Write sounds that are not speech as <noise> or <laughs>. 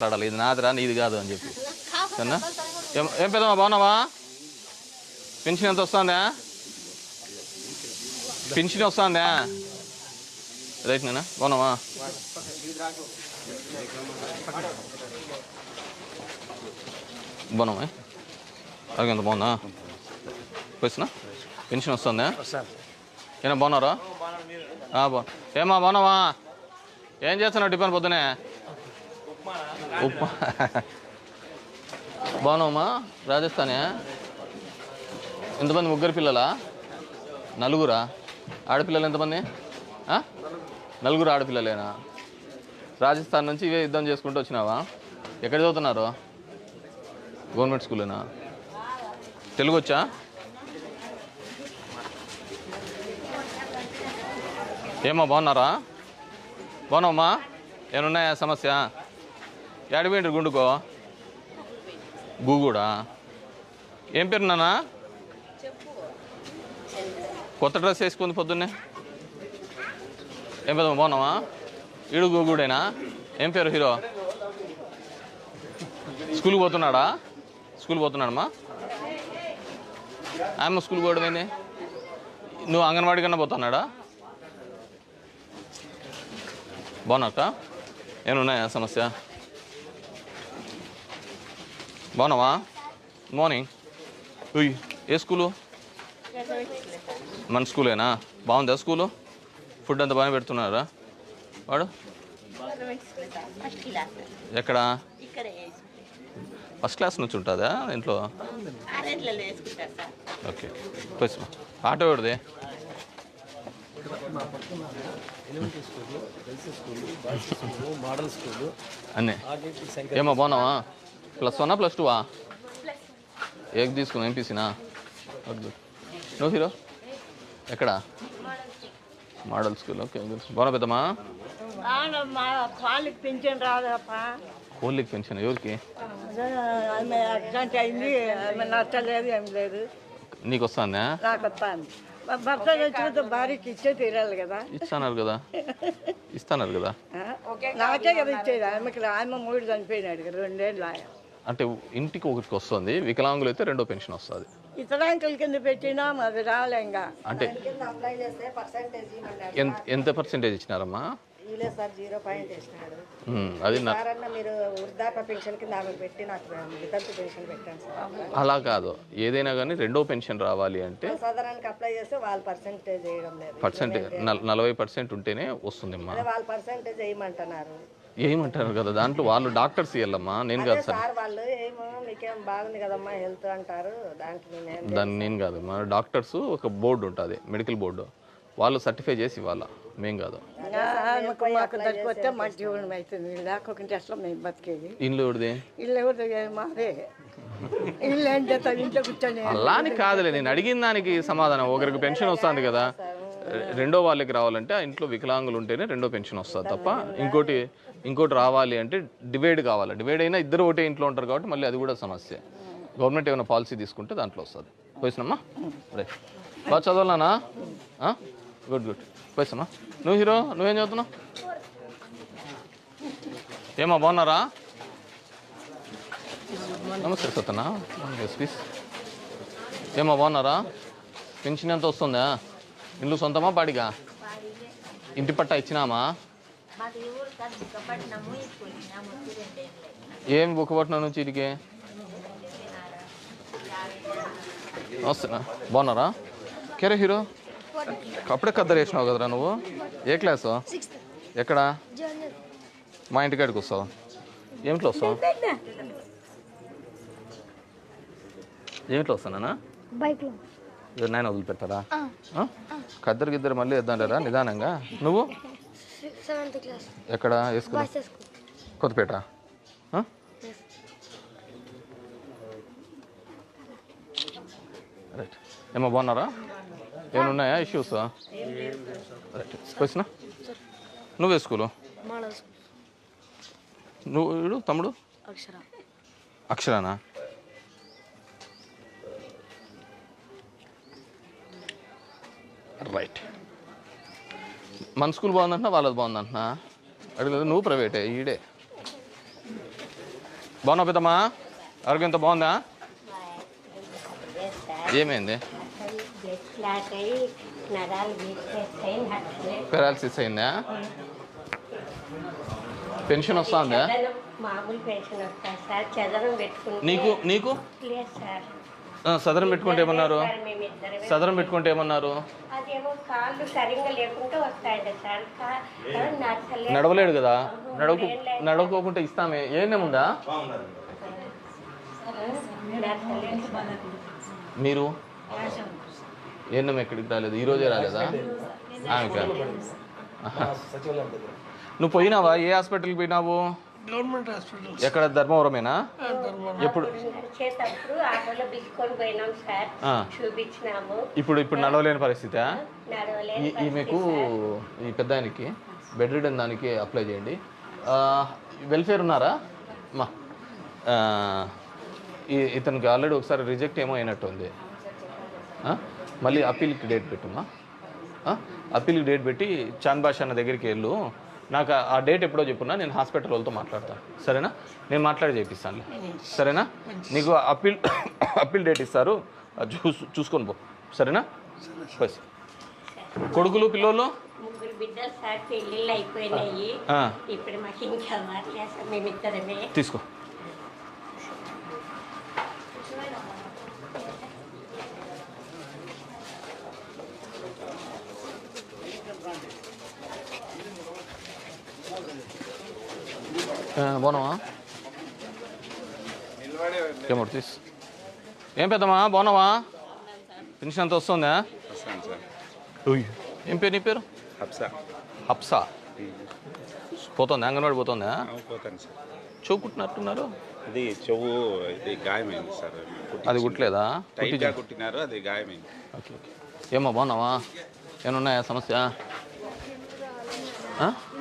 మాట్లాడాలి. ఇది నాదిరా నీది కాదు అని చెప్పి. సరేనా? ఏం పెద్దమ్మా బాగున్నావా? పెన్షన్ ఎంత వస్తుందా? పెన్షన్ వస్తుందా? రైట్ నేనా బాగున్నావా? బాగున్నావా? అలాగే ఎంత బాగుందా? వచ్చినా పెన్షన్ వస్తుందా? ఏనా బాగున్నారా? బా ఏమా బాగున్నావా? ఏం చేస్తున్నావు టిఫిన్ పొద్దునే? ఉప్మా. బాగున్నావమ్మా? రాజస్థానే? ఎంతమంది? ముగ్గురు పిల్లలా? నలుగురా? ఆడపిల్లలు ఎంతమంది? నలుగురు ఆడపిల్లలేనా? రాజస్థాన్ నుంచి ఇవే యుద్ధం చేసుకుంటూ వచ్చినావా? ఎక్కడ చదువుతున్నారు? గవర్నమెంట్ స్కూలేనా? తెలుగు వచ్చా? ఏమో బాగున్నారా? బాగున్నావమ్మా? ఏమన్నా సమస్య? ఏడిపోయిండ్రు గుండుకో? గూగుడా? ఏం పేరు నానా కొత్త డ్రెస్ వేసుకుంది పొద్దున్నే. ఏం పెద్ద బాగున్నావా? ఈడు గూగుడేనా? ఏం పేరు హీరో? స్కూల్కి పోతున్నాడా? స్కూల్ పోతున్నాడమ్మా? ఆయమ్మ స్కూల్ పోవడం నువ్వు అంగన్వాడి కన్నా పోతున్నాడా? బాగున్నాక ఏమన్నాయా సమస్య? బాగున్నావా? మార్నింగ్ ఉయ్ ఏ స్కూలు? మన స్కూలేనా? బాగుందా స్కూలు? ఫుడ్ అంతా బాగానే పెడుతున్నారా? వాడు? ఎక్కడ? ఫస్ట్ క్లాస్ నుంచి ఉంటుందా ఇంట్లో? సార్ ఓకే పోయి ఆటో ఎవరిది? అన్నీ. ఏమో బాగున్నావా? ప్లస్ వన్నా ప్లస్ టూవా ఏక్ తీసుకున్నా ఎంపీసీనా గుడ్ నువ్వు హీరో ఎక్కడ? మోడల్ స్కూల్ ఓకే బాగున్నా పెద్దమ్మా? పెన్షన్ రాదప్ప. కోళ్ళకి పెన్షన్ ఎవరికి? అయింది ఏం లేదు. నీకు వస్తుందా నాకు వస్తాను భర్త వచ్చిన భార్యకి ఇచ్చే తీరాలి కదా. ఇస్తాన్నారు కదా? <laughs> కదా? నాకే కదా ఇచ్చేది ఆమెకి ఆమె మూడు చనిపోయినాడు రెండేళ్ళు ఆయన అంటే ఇంటికి ఒకటికి వస్తుంది వికలాంగులు అయితే రెండో పెన్షన్ వస్తుంది. ఇతరాంకుల కింద పెట్టినా అది రాలే ఇంకా అంటే ఎంత ఎంత పర్సెంటేజ్ ఇచ్చినారమ్మా? ఇలే సార్ జీరో పాయింట్ వేసినాడు ఉమ్, అది నా సార్ అన్న మీరు వృద్ధాప్య పెన్షన్ కింద ఆమె పెట్టి నాకు వితంతు పెన్షన్ పెట్టాను సార్. అలా కాదు. ఏదైనా కానీ రెండో పెన్షన్ రావాలి అంటే సదరానికి అప్లై చేస్తే వాళ్ళు పర్సంటేజ్ వేయడం లేదు. పర్సెంటేజ్ నలభై పర్సెంట్ ఉంటేనే వస్తుందమ్మా. అదే వాళ్ళు పర్సంటేజ్ వేయమంటున్నారు. ఏమంటారు కదా దాంట్లో వాళ్ళు డాక్టర్స్ ఇవ్వాలమ్మా నేను కాదు సార్. సార్ వాళ్ళు ఏమో మీకేం బాగుంది కదమ్మా హెల్త్ అంటారు. దాంట్లో నేను దాన్ని నేను కాదు మా డాక్టర్స్ ఒక బోర్డు ఉంటుంది మెడికల్ బోర్డు. వాళ్ళు సర్టిఫై చేసి ఇవ్వాలా? మేం కాదు. మాకు దొరికితే మాకు జీవనం అవుతుంది. వీళ్ళు లేకపోతే అసలు మేము బతికేది. ఎవరిది? ఇల్లు ఎవరిది? మాదే. ఇల్లు ఏం చేస్తాం ఇంట్లో కూర్చొని అలా అని కాదులే నేను అడిగిన దానికి సమాధానం. ఒకరికి పెన్షన్ వస్తుంది కదా. రెండో వాళ్ళకి రావాలంటే ఆ ఇంట్లో వికలాంగులు ఉంటేనే రెండో పెన్షన్ వస్తుంది తప్ప ఇంకోటి ఇంకోటి రావాలి అంటే డివైడ్ కావాలి. డివైడ్ అయినా ఇద్దరు ఒకటే ఇంట్లో ఉంటారు కాబట్టి మళ్ళీ అది కూడా సమస్య. గవర్నమెంట్ ఏమైనా పాలసీ తీసుకుంటే దాంట్లో వస్తుంది. పోయినమ్మా రైట్ బాగా చదవాలనా? గుడ్ గుడ్ పోయినమ్మా నువ్వు హీరో నువ్వేం చదువుతున్నావు? ఏమా బాగున్నారా? నమస్తే సత్తనా ఎస్ ప్లీజ్ ఏమా బాగున్నారా? పెన్షన్ ఎంత వస్తుందా? ఇల్లు సొంతమా బాడిగా ఇంటి పట్టా ఇచ్చినామా? ఏం బుక్కపట్నం నుంచి వస్తున్నా. బాగున్నారా? కేరే హీరో? అప్పుడే కద్దరు వేసినావు కదరా నువ్వు? ఏ క్లాసు? ఎక్కడ? మా ఇంటికాడికి వస్తావు? ఏమిట్లో వస్తావు? ఏమిట్లో వస్తానా బైక్లో. నాయన వదిలిపెట్టారా ఆ? కద్దరు గిద్దరు మళ్ళీ వేద్దాంటారా? నిదానంగా? నువ్వు? ఎక్కడ? వేసుకున్నా కొత్తపేట? రైట్ ఏమో బాగున్నారా? ఏమైనా ఉన్నాయా ఇష్యూస్ రైట్ క్వశ్చన్ నువ్వే స్కూలు? Model school. నువ్వు తమ్ముడు? అక్షర. అక్షరానా? రైట్ మన స్కూల్ బాగుందంటున్నా వాళ్ళది బాగుందంటున్నా? అడగలేదు నువ్వు ప్రైవేటే ఈడే. బాగున్నావు పెద్దమ్మా? ఆరోగ్యం ఎంత బాగుందా? ఏమైంది? పెరాలసిస్ అయిందా? పెన్షన్ వస్తుందా? చదరం మామూలు పెన్షన్ వస్తుంది సార్ చదరం పెట్టుకుంటే నీకు నీకు? లేదు సార్. సదరం పెట్టుకుంటే ఏమన్నారు. సదరం పెట్టుకుంటే ఏమన్నారు? నడవలేడు కదా? నడవకు నడవకోకుంటే ఇస్తామే. ఏమేముందా మీరు? ఏనం ఎక్కడికి రాలేదు? ఈ రోజే రాలేదా? దగ్గర నువ్వు పోయినావా? ఏ హాస్పిటల్కి పోయినావు? గవర్నమెంట్ హాస్పిటల్ ఎక్కడ? ధర్మవరమేనా? ఎప్పుడు? నడిచేటప్పుడు ఆటోలో బిచ్చుకొని పోయినాం సార్. ఆ. చూపించినాము. ఇప్పుడు ఇప్పుడు నడవలేని పరిస్థితి? నడవలేదు ఈమెకు ఈ పెద్ద ఆయనకి బెడ్ రిడన్ దానికి అప్లై చేయండి. ఆ, వెల్ఫేర్ ఉన్నారా? మా ఆ, ఈ- ఇతనికి ఆల్రెడీ ఒకసారి రిజెక్ట్ ఏమో అయినట్టు ఉంది. ఆ? మళ్ళీ అప్పీల్కి డేట్ పెట్టుమా? అప్పీల్కి డేట్ పెట్టి చాన్ బాషా అన్న దగ్గరికి వెళ్ళు. నాకు ఆ- డేట్ ఎప్పుడో చెప్పున్నా నేను హాస్పిటల్ వాళ్ళతో మాట్లాడతాను సరేనా? నేను మాట్లాడి చేపిస్తాను సరేనా? నీకు అప్పీల్ అప్పీల్ డేట్ ఇస్తారు. చూసు చూసుకొని పో. సరేనా? బస్. కొడుకులు పిల్లోళ్ళు? ముగ్గురు బిడ్డలు సార్ పెళ్ళిళ్ళు అయిపోయినాయి ఆ, ఇప్పుడు మాకు ఇంకా అవ్వట్లేదు సార్ మేమిద్దరమే తీసుకో ఆ, బాగున్నావా ఏమోటి తీసు. ఏం పెద్దమ్మా బాగున్నావా పెన్షన్ అంత వస్తుందా. ఏం పేరు నీ పేరు? హబ్సా హప్సా? పోతుందా? అంగన్వాడి పోతుందా? పోతాను సార్. చూపుకుంటున్నట్టున్నారు అది చెవు ఇది గాయమైంది సార్. అది కుట్టలేదా? టైట్గా కుట్టినారు అది గాయమైంది. Okay okay. ఏమో బాగున్నావా ఏమన్నాయా సమస్య?